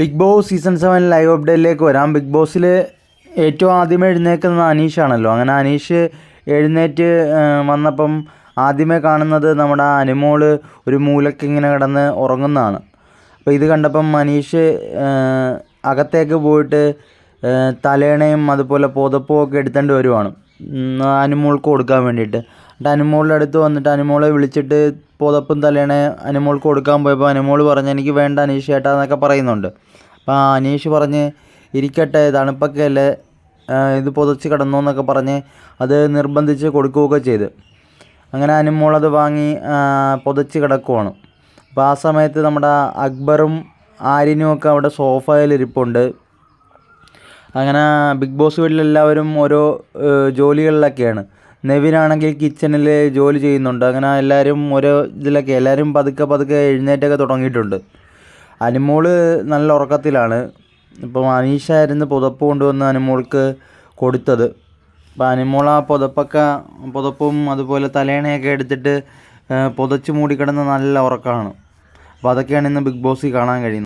Bigg Boss season seven live അപ്ഡേറ്റിലേക്ക് വരാം. Big ബോസിൽ ഏറ്റവും ആദ്യമേ എഴുന്നേൽക്കുന്നത് അനീഷാണല്ലോ അങ്ങനെ അനീഷ് എഴുന്നേറ്റ് വന്നപ്പം ആദ്യമേ കാണുന്നത് നമ്മുടെ അനുമോൾ ഒരു മൂലക്ക് ഇങ്ങനെ കിടന്ന് ഉറങ്ങുന്നതാണ്. അപ്പോൾ ഇത് കണ്ടപ്പം അനീഷ് അകത്തേക്ക് പോയിട്ട് തലേണയും അതുപോലെ പുതപ്പും ഒക്കെ എടുത്തേണ്ടി വരുവാണ്. അനുമോൾക്ക് കൊടുക്കാൻ വേണ്ടിയിട്ട്. എന്നിട്ട് അനുമോളുടെ അടുത്ത് വന്നിട്ട് അനുമോളെ വിളിച്ചിട്ട് പുതപ്പും തലേണ അനുമോൾക്ക് കൊടുക്കാൻ പോയപ്പോൾ അനുമോൾ പറഞ്ഞ് എനിക്ക് വേണ്ട അനീഷ് ചേട്ടാ എന്നൊക്കെ പറയുന്നുണ്ട്. അപ്പോൾ അനീഷ് പറഞ്ഞ് ഇരിക്കട്ടെ തണുപ്പൊക്കെ അല്ലേ? ഇത് പുതച്ച് കിടന്നു എന്നൊക്കെ പറഞ്ഞ് അത് നിർബന്ധിച്ച് കൊടുക്കുകയൊക്കെ ചെയ്ത്. അങ്ങനെ അനുമോൾ അത് വാങ്ങി പുതച്ച് കിടക്കുവാണ്. അപ്പോൾ ആ സമയത്ത് നമ്മുടെ അക്ബറും ആര്യനും ഒക്കെ അവിടെ സോഫയിൽ ഇരിപ്പുണ്ട്. അങ്ങനെ ബിഗ് ബോസ് വീട്ടിലെല്ലാവരും ഓരോ ജോലികളിലൊക്കെയാണ്. നെവിനാണെങ്കിൽ കിച്ചണിൽ ജോലി ചെയ്യുന്നുണ്ട്. അങ്ങനെ എല്ലാവരും ഓരോ ഇതിലൊക്കെ എല്ലാവരും പതുക്കെ പതുക്കെ എഴുന്നേറ്റൊക്കെ തുടങ്ങിയിട്ടുണ്ട്. അനുമോൾ നല്ല ഉറക്കത്തിലാണ്. ഇപ്പം അനീഷായിരുന്നു പുതപ്പ് കൊണ്ടുവന്ന് അനുമോൾക്ക് കൊടുത്തത്. അപ്പോൾ അനുമോൾ ആ പുതപ്പൊക്കെ പുതപ്പും അതുപോലെ തലേണയൊക്കെ എടുത്തിട്ട് പുതച്ച് മൂടിക്കിടന്ന് നല്ല ഉറക്കമാണ്. അപ്പോൾ അതൊക്കെയാണ് ഇന്ന് ബിഗ് ബോസിൽ കാണാൻ കഴിയുന്നത്.